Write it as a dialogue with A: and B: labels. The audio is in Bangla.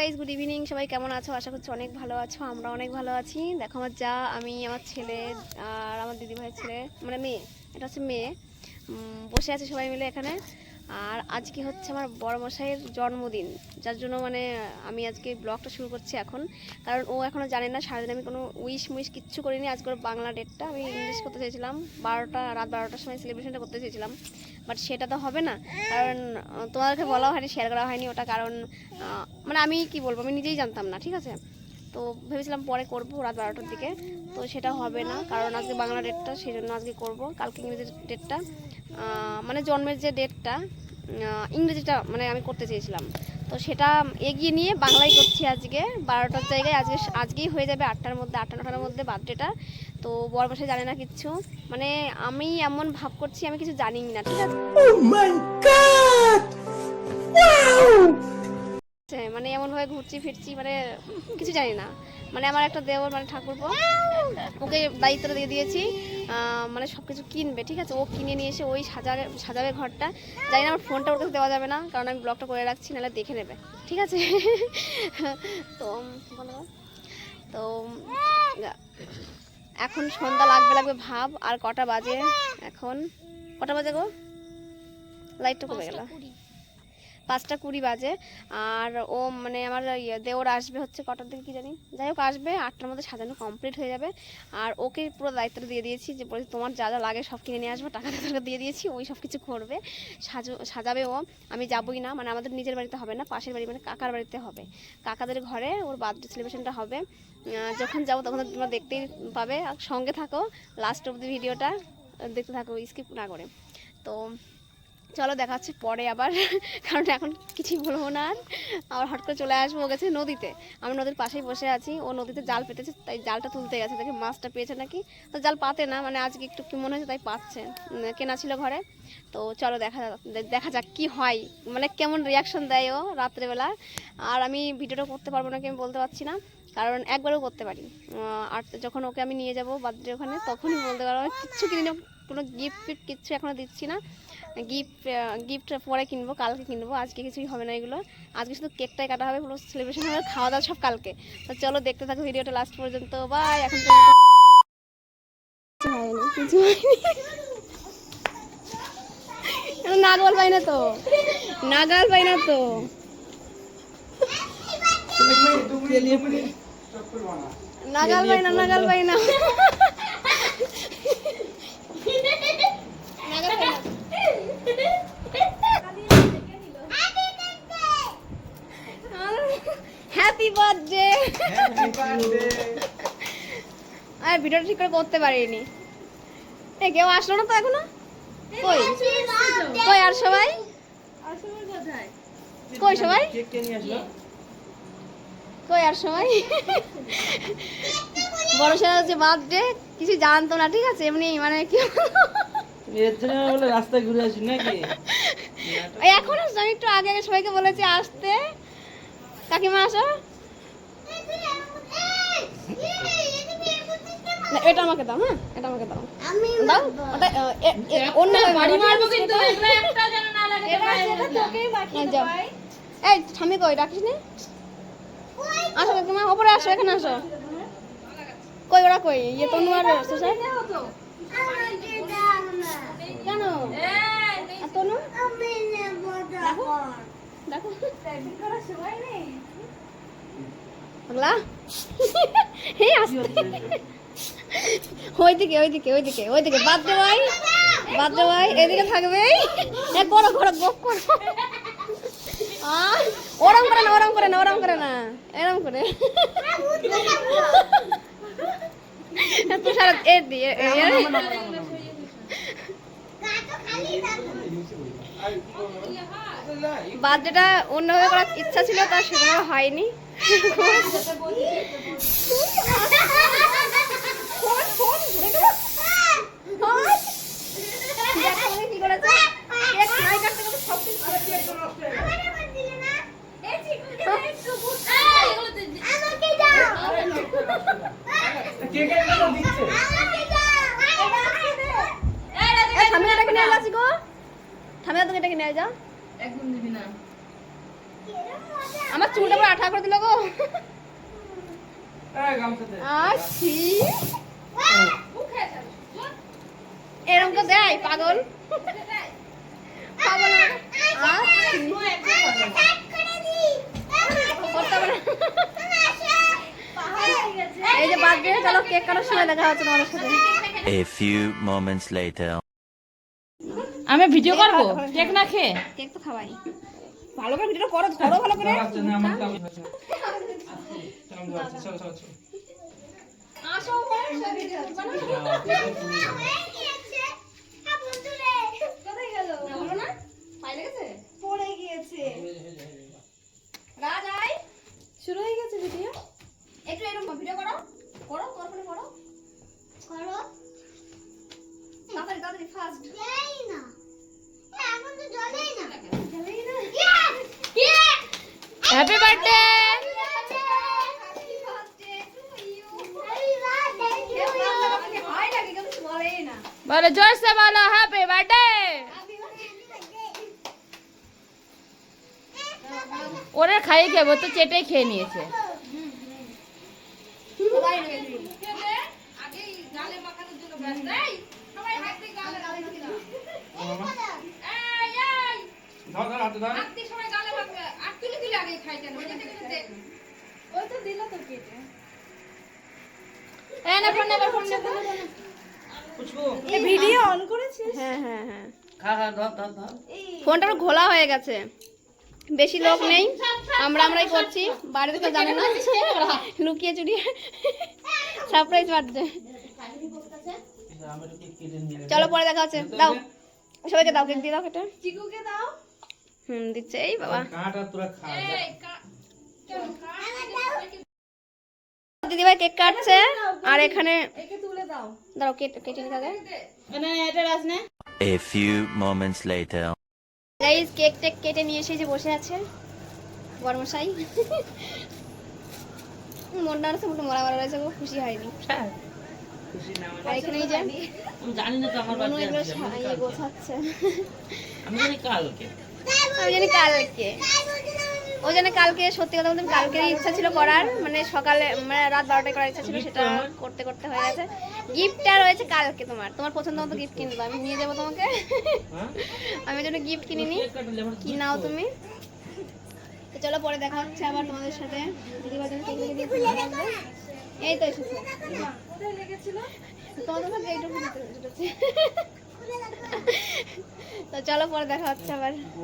A: গাইজ গুড ইভিনিং সবাই কেমন আছো? আশা করছি অনেক ভালো আছো, আমরা অনেক ভালো আছি। দেখো আমার যা, আমি আমার ছেলে আর আমার দিদিভাইয়ের ছেলে মানে মেয়ে, এটা হচ্ছে মেয়ে। বসে আছে সবাই মিলে এখানে। আর আজকে হচ্ছে আমার বড় মশাইয়ের জন্মদিন, যার জন্য মানে আমি আজকে ব্লগটা শুরু করছি এখন। কারণ ও এখনও জানে না, সারাদিন আমি কোনো উইশ মুইশ কিচ্ছু করিনি। আজকে বাংলা ডেটটা আমি ইংলিশ করতে চেয়েছিলাম। বারোটা, রাত বারোটার সময় সেলিব্রেশনটা করতে চেয়েছিলাম। বাট সেটা তো হবে না। কারণ তোমাদেরকে বলা হয়নি শেয়ার করা হয়নি ওটা। কারণ মানে আমি কি বলব? আমি নিজেই জানতাম না, ঠিক আছে? তো ভেবেছিলাম পরে করব রাত বারোটার দিকে। তো সেটা হবে না, কারণ আজকে বাংলা ডেটটা সেই জন্য আজকে করব। কালকে ইংরেজি ডেটটা মানে জন্মের যে ডেটটা ইংরেজিটা মানে আমি করতে চেয়েছিলাম। তো সেটা এগিয়ে নিয়ে বাংলায় করছি আজকে, বারোটার জায়গায়। আজকে আজকেই হয়ে যাবে আটটার মধ্যে, আটটা নটার মধ্যে বার্থডেটা। তো বড় বসে জানে না কিচ্ছু। মানে আমি এমন ভাব করছি, আমি কিছু জানি না, ঠিক আছে? মানে এমন ভাবে ঘুরছি, ফিরছি মানে কিছু জানি না। মানে আমার একটা দেওয়ার মানে ঠাকুরপো, ওকে দায়িত্বটা দিয়ে দিয়েছি। মানে সব কিছু কিনবে, ঠিক আছে? ও কিনে নিয়ে এসে ওই সাজাবে সাজাবে ঘরটা। জানি না আমার ফোনটা ওর কাছে দেওয়া যাবে না, কারণ আমি ব্লগটা করে রাখছি, নাহলে দেখে নেবে, ঠিক আছে? তো তো, এখন সন্ধ্যা লাগবে লাগবে ভাব, আর কটা বাজে এখন? কটা বাজে গো? লাইটটা কমে গেল। পাঁচটা কুড়ি বাজে। আর ও মানে আমার ইয়ে দেওর আসবে হচ্ছে কটার দিকে কি জানি। যাই হোক, আসবে, আটটার মধ্যে সাজানো কমপ্লিট হয়ে যাবে। আর ওকে পুরো দায়িত্বটা দিয়ে দিয়েছি যে বলছি, তোমার যা যা লাগে সব কিনে নিয়ে আসব, টাকা টাকা দিয়ে দিয়েছি, ওই সব কিছু করবে। সাজো, সাজাবে ও। আমি যাবোই না মানে আমাদের নিজের বাড়িতে হবে না, পাশের বাড়ি মানে কাকার বাড়িতে হবে। কাকাদের ঘরে ওর বার্থডে সেলিব্রেশনটা হবে। যখন যাব তখন তোমরা দেখতেই পাবে। সঙ্গে থাকো লাস্ট অব্দি ভিডিওটা দেখতে থাকো স্কিপ না করে। তো চলো দেখা হচ্ছে পরে আবার, কারণ এখন কিছুই বলব না আর। আবার হট করে চলে আসব, ও গেছে নদীতে। আমি নদীর পাশেই বসে আছি, ও নদীতে জাল পেতেছে তাই জালটা তুলতে গেছে। দেখে মাছটা পেয়েছে নাকি? তো জাল পাতে না মানে আজকে একটু কি মনে হয়েছে তাই পাচ্ছে। কেনা ছিল ঘরে। তো চলো দেখা দেখা যাক কি হয়। মানে কেমন রিয়াকশন দেয় ও রাত্রেবেলা। আর আমি ভিডিওটা করতে পারব নাকি আমি বলতে পারছি না। কারণ একবারও করতে পারি আর যখন ওকে আমি নিয়ে যাব বার্থডে ওখানে, তখনই বলতে পারব কিচ্ছু কিনি না কোনো গিফট ফিফট কিচ্ছু এখনও দিচ্ছি না। গিফট গিফট পরে কিনবো কালকে কিনবো আজকে কিছুই হবে না এগুলো। আজকে শুধু কেকটাই কাটা হবে পুরো সেলিব্রেশন হবে খাওয়া দাওয়া সব কালকে। তো চলো দেখতে থাকো ভিডিওটা লাস্ট পর্যন্ত। বাই এখন নাগাল পাই না তো নাগাল পাই না তো। নাগাল পাই না নাগাল পাই না নাগাল পাই না হ্যাপি বার্থডে আর ভিডিওটা ঠিক করে করতে পারিনি। এ কেউ আসলো না তো এখনও? কই? কই আর সবাই? কই সবাই? কই আর সবাই? বড় সারা হচ্ছে বার্থডে কিছু জানতো না ঠিক আছে? এমনি মানে কি
B: এর জন্য বলে রাস্তায় ঘুরে আসি নাকি?
A: এই এখন আসছো আমি একটু আগে আগে সবাইকে বলেছি আসতে। কাকিমা আসো। এটা আমাকে দাও হ্যাঁ? এটা আমাকে দাও। দাও ওটা আহ, এ- এ- অন্য বাড়ি মারবো কিন্তু যাও। এই স্বামী কই রাখিস নি? আসো কাকিমা ওপরে আসো এখানে আসো। কই ওরা কই? ইয়ে তনু আর সুসাই কেন? তনু দেখো। পাগলা? এই আসতে। ওইদিকে ওইদিকে ওইদিকে ওইদিকে। বাদ দে ভাই বাদ দে ভাই এদিকে থাকবে। এ করো করো গোপ করো। ওরম করে না ওরম করে না ওরম করে না। এরম করে। তুষার এ দিয়ে বার্থডেটা অন্যভাবে করার ইচ্ছা ছিল তা সেভাবে হয়নি উনি কি করেছে? কেক ফ্রাই করতে করতে সব কিছু এ, ঠামিয়াটাকে নিয়ে যাচ্ছি গো ঠামিয়া তুমি এটাকে নিয়ে যাও আমার চুলটা পুরো আঠা করে দিল গো।
B: এই
A: আসি এরকম তো দেয় পাগল। এই যে বাদ দিয়ে চলো কেক কাটার সময় দেখা হচ্ছে তোমাদের সাথে।
C: A few moments later.
D: আমি ভিডিও করব? কেক না খেয়ে?
A: কেক তো খাওয়াই ভালো করে ভিডিওটা করো ধরো ভালো করে।
B: না,
A: না শুরু হয়ে গেছে ভিডিও একটু এরকম ভিডিও করো। করো তোমার ফোনে করো। করো। তাড়াতাড়ি তাড়াতাড়ি ফাস্ট
D: হ্যাপি বার্থডে বলো জোরসে বলো হ্যাপি বার্থডে ওরা খাইয়ে খেবো তো চেটে খেয়ে নিয়েছে।
B: মামা। ধর, ধর, হাতে ধর।
D: এই না ফোন নেবে ফোন নেবে
B: পুচকু।
A: ভিডিও অন করেছিস? হ্যাঁ হ্যাঁ হ্যাঁ।
B: খা, খা, ধর, ধর, ধর।
A: ফোনটা পুরো ঘোলা হয়ে গেছে। বেশি লোক নেই। আমরা আমরাই করছি। বাড়িতে কেউ জানে না। লুকিয়ে চুরিয়ে। সারপ্রাইজ
B: কেটে
A: চলো পরে দেখা হচ্ছে। দাও। সবাইকে দাও কেক দিয়ে দাও কেটে। চিকুকে দাও। হুম দিচ্ছে। এই বাবা।
B: কাঁটা তোরা খা,
A: দিদি ভাই কেক কাটছে আর এখানে দাও। কেটে কেটে
C: A few moments later.
A: Guys cake take কেটে নিয়ে এসে যে বসে আছে বর্মশাই। মনটা আছে মোটে মরা মরা রয়েছে খুশি হয়নি।
B: খুশি না মানে?
A: আর এখানে এই যে
B: জানি না তো আমার
A: এগুলো
B: আছে, আমি
A: সা- গোছাচ্ছে।
B: আমি কালকে।
A: আমি জানি কালকে। ও জানে কালকে সত্যি কথা বলতে কালকে ইচ্ছা ছিল করার। মানে সকালে মানে রাত বারোটায় করার ইচ্ছা ছিল সেটা করতে করতে হয়ে গেছে। গিফটটা রয়েছে কালকে তোমার। তোমার পছন্দ মতো গিফট কিনবো আমি নিয়ে যাব তোমাকে।
B: হ্যাঁ?
A: আমি জন্য গিফট কিনিনি।
B: কেক কাটলে আমার
A: কি নাও তুমি? তো চলো পরে দেখা হচ্ছে আবার তোমাদের সাথে। জন্য এই তো এসেছে। তোমাদের এইটুকু তো চলো পরে দেখা হচ্ছে আবার।